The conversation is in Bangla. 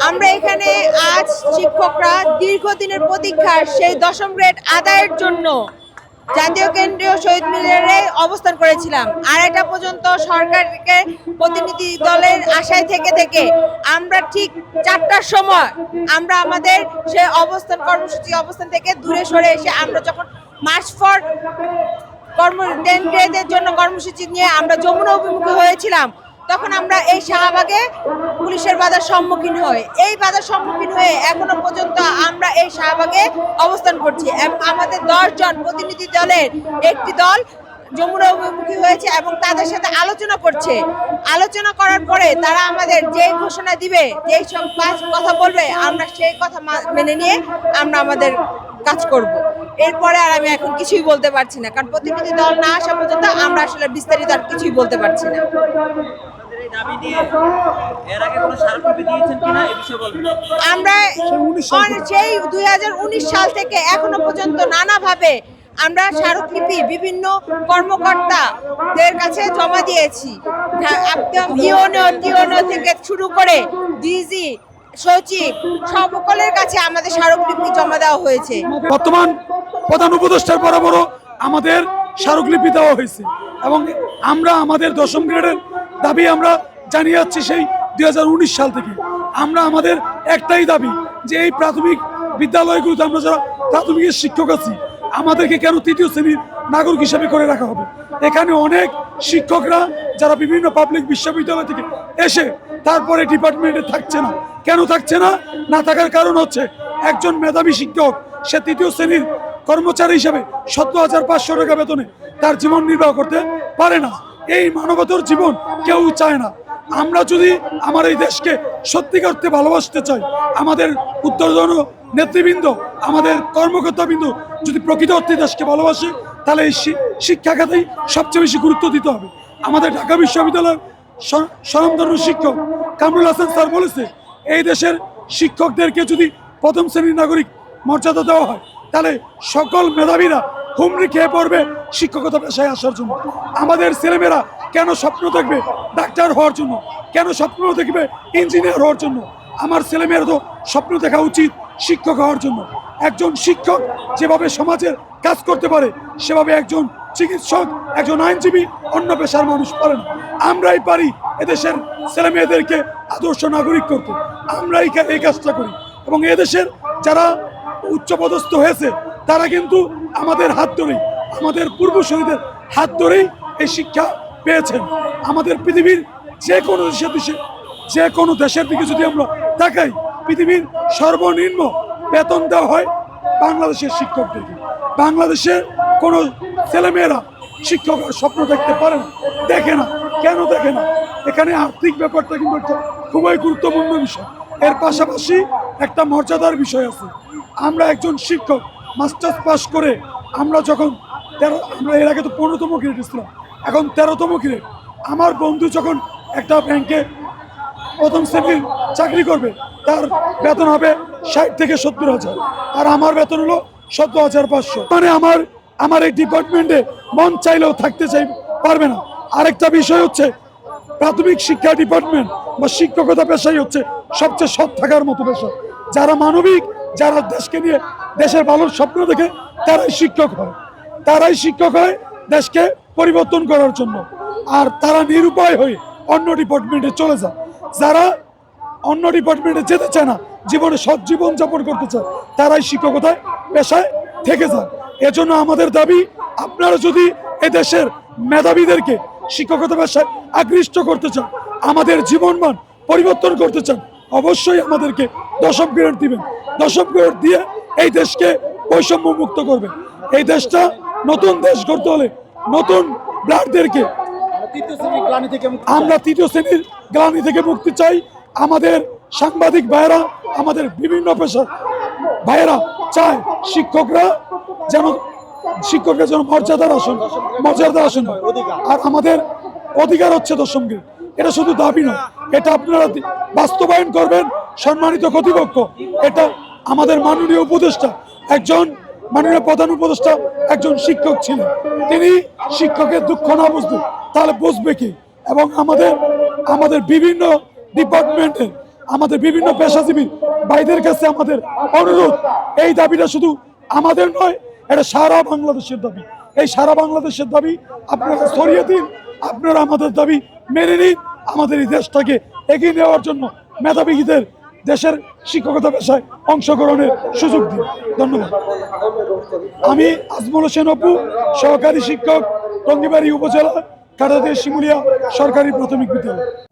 আমরা এখানে আজ শিক্ষকরা দীর্ঘদিনের প্রতীক্ষার সেই দশম গ্রেড আদায়ের জন্য জাতীয় কেন্দ্রীয় শহীদ মিনারে অবস্থান করেছিলাম। আড়াইটা পর্যন্ত সরকারকে প্রতিনিধি দলের আশায় থেকে থেকে আমরা ঠিক চারটার সময় আমরা আমাদের সে অবস্থান কর্মসূচি অবস্থান থেকে দূরে সরে এসে আমরা যখন মার্চ ফর কর্ম জন্য কর্মসূচি নিয়ে আমরা যমুনা অভিমুখী হয়েছিলাম তখন আমরা এই শাহবাগে পুলিশের বাধার সম্মুখীন হই। এই বাধার সম্মুখীন হয়ে এখনও পর্যন্ত আমরা এই শাহবাগে অবস্থান করছি এবং আমাদের দশজন প্রতিনিধি দলের একটি দল যমুনা অভিমুখী হয়েছে এবং তাদের সাথে আলোচনা করছে। আলোচনা করার পরে তারা আমাদের যে ঘোষণা দিবে, যেই সব কাজ কথা বলবে, আমরা সেই কথা মেনে নিয়ে আমরা আমাদের কাজ করব। এরপরে আর আমি এখন কিছুই বলতে পারছি না, কারণ প্রতিনিধি দল না আসা পর্যন্ত আমরা আসলে বিস্তারিত আর কিছুই বলতে পারছি না। আপনাদের এই দাবি নিয়ে এর আগে কোনো স্মারকলিপি দিয়েছেন কিনা এই বিষয়ে বলবেন আমরা সেই দুই হাজার উনিশ সাল থেকে এখনও পর্যন্ত নানাভাবে আমরা স্মারকলিপি বিভিন্ন কর্মকর্তাদের কাছে জমা দিয়েছি। একদম ইউনো টিওনো থেকে শুরু করে ডিজি সচিব সকলের কাছে আমাদের স্মারকলিপি জমা দেওয়া হয়েছে। বর্তমান প্রধান উপদেষ্টার বরাবরও আমাদের স্মারকলিপি দেওয়া হয়েছে এবং আমরা আমাদের দশম গ্রেডের দাবি আমরা জানিয়ে যাচ্ছি সেই দু হাজার উনিশ সাল থেকে। আমরা আমাদের একটাই দাবি যে এই প্রাথমিক বিদ্যালয়গুলোতে আমরা যারা প্রাথমিকের শিক্ষক আছি, আমাদেরকে কেন তৃতীয় শ্রেণির নাগরিক হিসেবে করে রাখা হবে? এখানে অনেক শিক্ষকরা যারা বিভিন্ন পাবলিক বিশ্ববিদ্যালয় থেকে এসে তারপরে ডিপার্টমেন্টে থাকছে না। কেন থাকছে না? না থাকার কারণ হচ্ছে একজন মেধাবী শিক্ষক, সে তৃতীয় শ্রেণির কর্মচারী হিসেবে সত্তর হাজার পাঁচশো টাকা বেতনে তার জীবন নির্বাহ করতে পারে না। এই মানবতর জীবন কেউ চায় না। আমরা যদি আমার এই দেশকে সত্যি করতে ভালোবাসতে চাই, আমাদের উত্তরজন নেতৃবৃন্দ, আমাদের কর্মকর্তাবৃন্দ যদি প্রকৃত অর্থে দেশকে ভালোবাসে, তাহলে এই শিক্ষা খাতেই সবচেয়ে বেশি গুরুত্ব দিতে হবে। আমাদের ঢাকা বিশ্ববিদ্যালয়ের স্বনামধন্য শিক্ষক কামরুল হাসান স্যার বলেছে, এই দেশের শিক্ষকদেরকে যদি প্রথম শ্রেণির নাগরিক মর্যাদা দেওয়া হয়, তাহলে সকল মেধাবীরা হুমড়ি খেয়ে পড়বে। শিক্ষকতা পেশায় আসার জন্য। আমাদের ছেলেমেয়েরা কেন স্বপ্ন দেখবে ডাক্তার হওয়ার জন্য? কেন স্বপ্ন দেখবে ইঞ্জিনিয়ার হওয়ার জন্য? আমার ছেলেমেয়েরা তো স্বপ্ন দেখা উচিত শিক্ষক হওয়ার জন্য। একজন শিক্ষক যেভাবে সমাজের কাজ করতে পারে, সেভাবে একজন চিকিৎসক, একজন আইনজীবী অন্য পেশার মানুষ পারে না। আমরাই পারি এদেশের ছেলে মেয়েদেরকে আদর্শ নাগরিক করতে। আমরাই এই কাজটা করি। এবং এদেশের যারা উচ্চপদস্থ হয়েছে তারা কিন্তু আমাদের হাত ধরেই, আমাদের পূর্বসূরীদের হাত ধরেই এই শিক্ষা পেয়েছেন। আমাদের পৃথিবীর যে কোনো দেশের দেশে যে কোনো দেশের দিকে যদি আমরা তাকাই, পৃথিবীর সর্বনিম্ন বেতন দেওয়া হয় বাংলাদেশের শিক্ষকদেরকে বাংলাদেশে কোনো ছেলেমেয়েরা শিক্ষক আর স্বপ্ন দেখতে পারে না, দেখে না। কেন দেখে না? এখানে আর্থিক ব্যাপারটা কিন্তু একটা খুবই গুরুত্বপূর্ণ বিষয়। এর পাশাপাশি একটা মর্যাদার বিষয় আছে। আমরা একজন শিক্ষক মাস্টার্স পাস করে আমরা যখন তেরো, আমরা এর আগে তো পনেরোতম গ্রেড ছিলাম। এখন তেরোতম গ্রেড আমার বন্ধু যখন একটা ব্যাংকে প্রথম শ্রেণির চাকরি করবে, তার বেতন হবে ষাট থেকে সত্তর হাজার। আর আমার বেতন হলো সত্তর হাজার পাঁচশো। মানে আমার আমার এই ডিপার্টমেন্টে মন চাইলেও থাকতে চাই, পারবে না। আরেকটা বিষয় হচ্ছে, প্রাথমিক শিক্ষা ডিপার্টমেন্ট বা শিক্ষকতা পেশাই হচ্ছে সবচেয়ে সৎ থাকার মতো পেশা। যারা মানবিক যারা দেশকে নিয়ে, দেশের ভালোর স্বপ্ন দেখে, তারাই শিক্ষক হয়। তারাই শিক্ষক হয় দেশকে পরিবর্তন করার জন্য। আর তারা নিরুপায় হয়ে অন্য ডিপার্টমেন্টে চলে যায়। যারা অন্য ডিপার্টমেন্টে যেতে চায় না, জীবনে সৎ জীবন যাপন করতে চায়, তারাই শিক্ষকতায় পেশায় থেকে যায়। এজন্য আমাদের দাবি, আপনারা যদি এদেশের মেধাবীদেরকে শিক্ষকতা পেশায় আকৃষ্ট করতে চান, আমাদের জীবনমান পরিবর্তন করতে চান অবশ্যই আমাদেরকে দশম গ্রেড দিবেন। দশম গ্রেড দিয়ে এই দেশকে বৈষম্য মুক্ত করবেন। এই দেশটা নতুন দেশ গড়তে হলে নতুন ব্লাডদেরকে তৃতীয় শ্রেণির গ্লানি থেকে আমরা তৃতীয় শ্রেণির গ্লানি থেকে মুক্তি চাই। আমাদের সাংবাদিক ভাইয়েরা আমাদের বিভিন্ন পেশার ভাইয়েরা চায় শিক্ষকরা যেন শিক্ষকরা যেন মর্যাদার আসন মর্যাদার আসন। আর আমাদের অধিকার হচ্ছে দশম গ্রেড। এটা শুধু দাবি নয় এটা আপনারা বাস্তবায়ন করবেন সম্মানিত কর্তৃপক্ষ। এটা আমাদের মাননীয় উপদেষ্টা, একজন মাননীয় প্রধান উপদেষ্টা, একজন শিক্ষক ছিলেন। তিনি শিক্ষকের দুঃখ না বুঝতেন তাহলে বুঝবে কি? এবং আমাদের আমাদের বিভিন্ন ডিপার্টমেন্টের আমাদের বিভিন্ন পেশাজীবী ভাইদের কাছে আমাদের অনুরোধ, এই দাবিটা শুধু আমাদের নয়, এটা সারা বাংলাদেশের দাবি। এই সারা বাংলাদেশের দাবি আপনারা ছড়িয়ে দিন, আপনারা আমাদের দাবি মেনে নিন আমাদের এই দেশটাকে এগিয়ে নেওয়ার জন্য মেধাবীদের দেশের শিক্ষকতা পেশায় অংশগ্রহণের সুযোগ দিন। ধন্যবাদ। আমি আজমল হোসেন অপু, সহকারী শিক্ষক, টঙ্গিবাড়ি উপজেলা কাটাদের শিমুলিয়া সরকারি প্রাথমিক বিদ্যালয়।